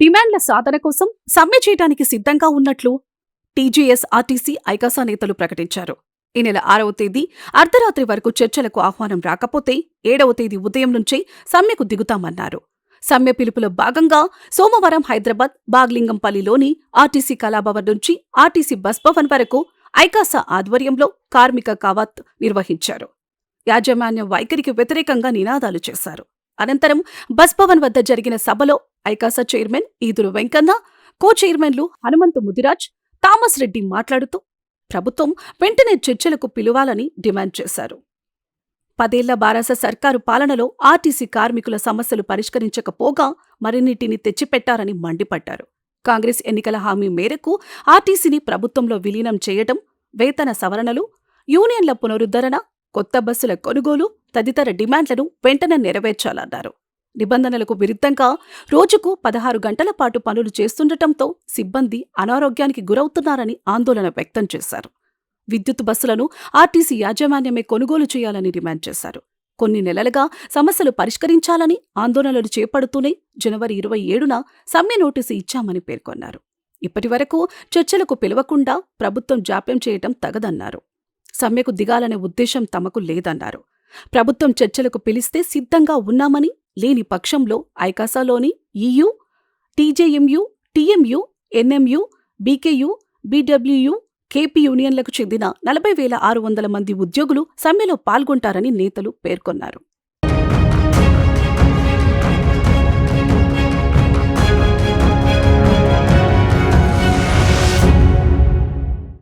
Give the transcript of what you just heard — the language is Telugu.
డిమాండ్ల సాధన కోసం సమ్మె చేయడానికి సిద్ధంగా ఉన్నట్లు టీజీఎస్ ఆర్టీసీ ఐకాసా నేతలు ప్రకటించారు. ఈ నెల ఆరవ తేదీ అర్ధరాత్రి వరకు చర్చలకు ఆహ్వానం రాకపోతే ఏడవ తేదీ ఉదయం నుంచే సమ్మెకు దిగుతామన్నారు. సమ్మె పిలుపులో భాగంగా సోమవారం హైదరాబాద్ బాగ్లింగంపల్లిలోని ఆర్టీసీ కళాభవన్ నుంచి ఆర్టీసీ బస్ భవన్ వరకు ఐకాసా ఆధ్వర్యంలో కార్మిక కవాత్ నిర్వహించారు. యాజమాన్య వైఖరికి వ్యతిరేకంగా నినాదాలు చేశారు. అనంతరం బస్ భవన్ వద్ద జరిగిన సభలో ఐకాసా చైర్మన్ ఈదురు వెంకన్న కో చైర్మన్లు హనుమంతు ముదిరాజ్ థామస్ రెడ్డి మాట్లాడుతూ ప్రభుత్వం వెంటనే చర్చలకు పిలువాలని డిమాండ్ చేశారు. పదేళ్ళ బారాస సర్కారు పాలనలో ఆర్టీసీ కార్మికుల సమస్యలు పరిష్కరించకపోగా మరిన్నిటిని తెచ్చిపెట్టారని మండిపడ్డారు. కాంగ్రెస్ ఎన్నికల హామీ మేరకు ఆర్టీసీని ప్రభుత్వంలో విలీనం చేయటం వేతన సవరణలు యూనియన్ల పునరుద్ధరణ కొత్త బస్సుల కొనుగోలు తదితర డిమాండ్లను వెంటనే నెరవేర్చాలన్నారు. నిబంధనలకు విరుద్ధంగా రోజుకు పదహారు గంటల పాటు పనులు చేస్తుండటంతో సిబ్బంది అనారోగ్యానికి గురవుతున్నారని ఆందోళన వ్యక్తం చేశారు. విద్యుత్ బస్సులను ఆర్టీసీ యాజమాన్యమే కొనుగోలు చేయాలని డిమాండ్ చేశారు. కొన్ని నెలలుగా సమస్యలు పరిష్కరించాలని ఆందోళనలు చేపడుతూనే జనవరి ఇరవై ఏడున సమ్మె నోటీసు ఇచ్చామని పేర్కొన్నారు. ఇప్పటివరకు చర్చలకు పిలవకుండా ప్రభుత్వం జాప్యం చేయటం తగదన్నారు. సమ్మెకు దిగాలనే ఉద్దేశం తమకు లేదన్నారు. ప్రభుత్వం చర్చలకు పిలిస్తే సిద్ధంగా ఉన్నామని లేని పక్షంలో ఐకాసాలోని EU TJMU TMU NMU BKU BWU KP యూనియన్లకు చెందిన నలభై వేల ఆరు వందల మంది ఉద్యోగులు సమ్మెలో పాల్గొంటారని నేతలు పేర్కొన్నారు.